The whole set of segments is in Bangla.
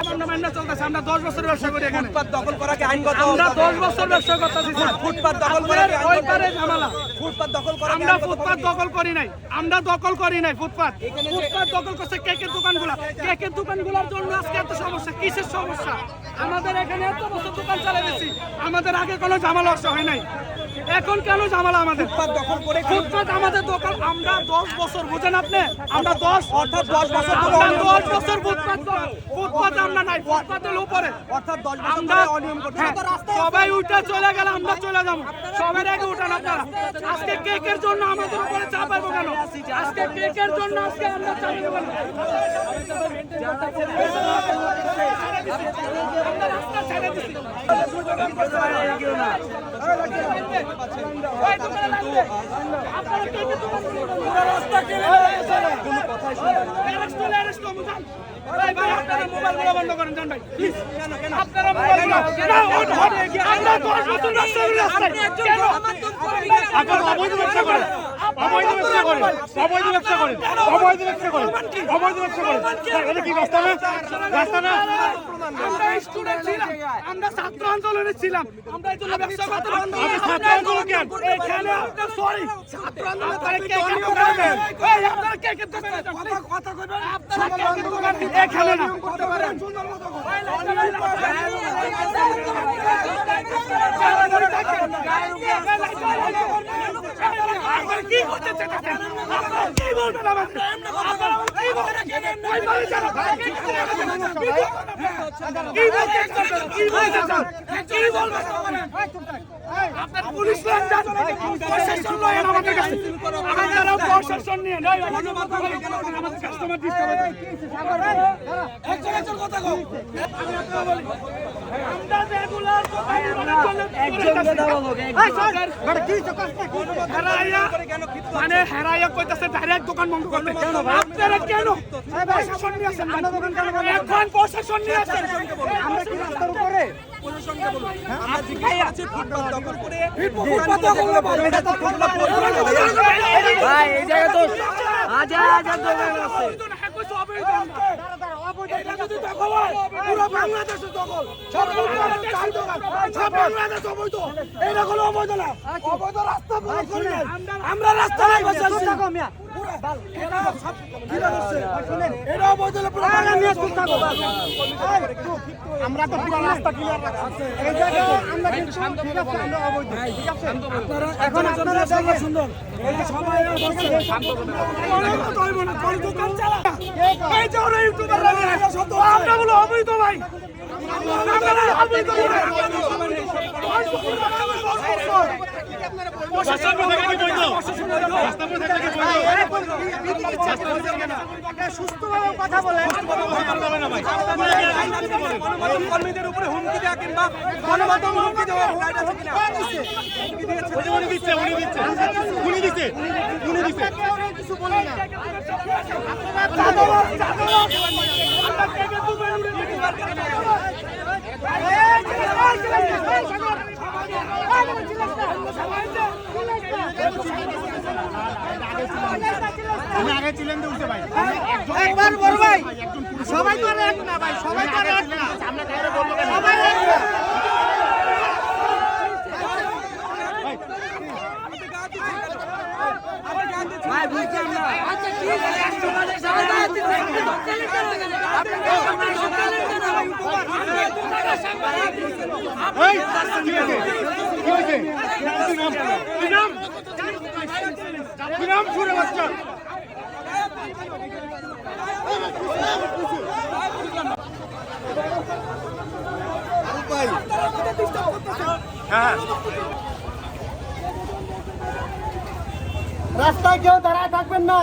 আমার নামে চলতেছে। আমরা দশ বছর ব্যবসা করি এখানে। ফুটপাত দখল করা কি আইনগত আমরা দশ বছর ব্যবসা করতেছি ফুটপাত দখল করা ওই পারে ঝামেলা। ফুটপাত দখল করা আমরা ফুটপাত দখল করি নাই। আমরা দখল করি নাই ফুটপাত। ফুটপাত দখল করছে কেকের দোকানগুলো। কেকের দোকানগুলোর জন্য আজকে এত সমস্যা। কিসের সমস্যা? আমাদের এখানে এত বছর দোকান চালাইছি আমাদের আগে কোনো ঝামেলা হয় নাই। এখন কেন ঝামেলা আমাদের? ফুটপাত দখল করে ফুটপাত আমাদের দোকান আমরা দশ বছর বুঝেন আপনি? আমরা দশ অর্থাৎ দশ বছর আমরা দশ বছর ফুটপাত ফুটপাত আমরা নাই ফুটপাতের উপরে। অর্থাৎ দশ বছর আমরা অনিয়ম করছে হ্যাঁ, সবাই উঠে চলে গেলে আমরা চলে যাব। সবার আগে উঠান আপনারা। আজকে কেকের জন্য আমাদের উপরে কেন? আজকে কেকের জন্য আজকে আমরা কেন? রাস্তা ছেড়ে দিছি। আপনারা করেন, অবৈধ ব্যবসা করে অবৈধ ব্যবসা করে অবৈধ ব্যবসা করে। অবৈধ ব্যবসা করে অবৈধ ব্যবসা করে এটা কি রাস্তা না? রাস্তা না? আমরা স্টুডেন্ট ছিলাম আমরা ছাত্র আন্দোলনে ছিলাম। আমরা এই জন্য ব্যবসা করতে বন্ধ আপনি ছাত্র আন্দোলন কেন? এখানে আপনার সরি ছাত্র আন্দোলন করে কে কে দোকানে এই আপনারা কে কে দোকানে কথা কথা কইবেন? আপনারা কে কে দোকানে এখানে না। করতে পারেন? সুন্দর মতো আপনারা কি করতে চাচ্ছেন আপনারা কি বলবেন আমাদের আপনারা কি বলবেন? কি বলতে চাচ্ছেন কি বলতে চান? কি বলবেন? আপনার পুলিশ লাইন যান। প্রশাসন লয়েন আমাদের কাছে। আপনারা প্রশাসন নিয়ে নয় আমাদের কাস্টমার ডিস্টার্ব একজন একজন কথা কও। আমি আপনাকে বলি আমরা রেগুলার একজন দাঁড়াবো হেরাইয়া। মানে হেরাইয়া কইতাছে ডাইরেক্ট দোকান বন্ধ করতে। কেন আপনারা কেন প্রশাসন নিয়ে আসেন এখন প্রশাসন নিয়ে আসেন। আমরা কি রাস্তার উপরে আমরা জিজ্ঞাসা করছি ফুটপাত দখল করে ফুটপাত দখল ভাই, এই জায়গা তো হাজার হাজার দোকান আছে হ্যাঁ, হয়। অবৈধ রাস্তা পুরো নাই। আমরা রাস্তা আমরা তো পুরো রাস্তা ক্লিয়ার রাখছি আমরা এখন সুন্দর প্রশাসন সুস্থভাবে কথা বলে। কর্মীদের উপরে হুমকি দেওয়া কিংবা গণমাধ্যম হুমকি দেওয়া রাইট আছে উনি দিচ্ছে উনি দিচ্ছে উনি দিচ্ছে উনি দিচ্ছে আমি আগে ছিলেন যে উঠতে ভাই একবার বড় ভাই সবাই তো আর এক না ভাই সবাই তো আর এক না আমরা কাউরে বলব সবাই এক না ভাই বুঝলাম না এই কি হয়েছে কি হয়েছে কি নাম কি নাম কি নাম সুরে বাচ্চা হ্যাঁ রাস্তায় কেউ দাঁড়ায় থাকবেন না।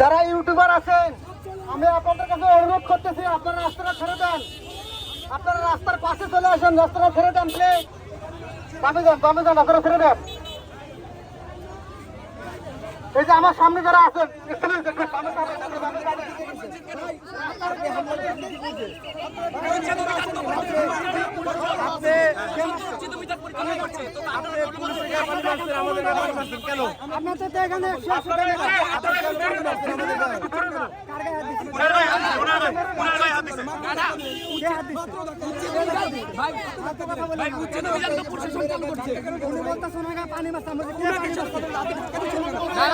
যারা ইউটিউবার আছেন, আমি আপনাদের কাছে অনুরোধ করতেছি, আপনারা রাস্তাটা ছেড়ে দেন। আপনারা রাস্তার পাশে চলে আসেন, রাস্তাটা ছেড়ে দেন প্লিজ বামে যান বামে যান আপনারা ছেড়ে দেন এই যে আমার সামনে যারা আছেন please, একটু সামনে যান, একটু সামনে যান। আপনি আপনাদের তো এখানে একশো একশো টাকা কার গায়ে হাত দিচ্ছে? ওনার গায়ে হাত দিছে, ওনার গায়ে- ওনার গায়ে হাত দিছে। কে হাত দিচ্ছে? এত কথা বলেন না। উনি বলতেছে ওনার গায়ে পানি আমরা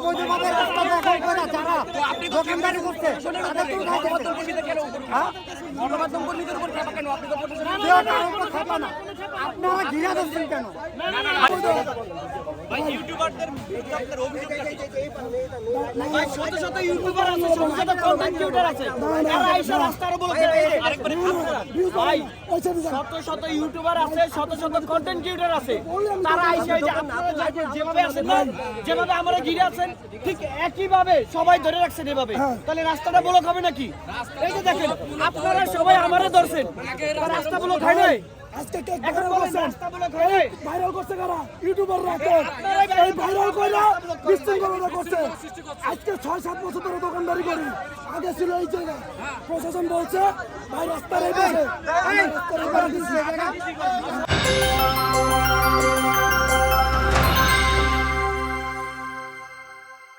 অবৈধভাবে রাস্তা দখল করে যারা দোকানদারি করছে তাদের তো উঠাই না। আপনারা ঘিরে ধরছেন কেন শত শত ইউটিউবার আছে শত শত কন্টেন্ট ক্রিয়েটর আছে। তারা এসে রাস্তার বলতে ভাই শত শত ইউটিউবার আছে শত শত কন্টেন্ট ক্রিয়েটর আছে। তারা এসে যে আপনারা যেভাবে আছেন না যেভাবে আমরা ঘিরে আছেন ঠিক একই ভাবে সবাই ধরে রাখছেন এভাবে। তাহলে রাস্তাটা ব্লক হবে নাকি? এই যে দেখেন আপনারা সবাই আমারে ধরছেন। রাস্তা ব্লক হয় নাই? এখন বলেন ভাইরাল হয় নাই ভাইরাল করছে কারা ইউটিউবাররা এখন এই ভাইরাল কইরা বিশৃঙ্খলতা করছে আজকে ছয় সাত বছর ধরে দোকানদারি করি আগে ছিল এই জায়গা প্রশাসন বলছে ভাই রাস্তার এই পাশে রাস্তার এই পাশে।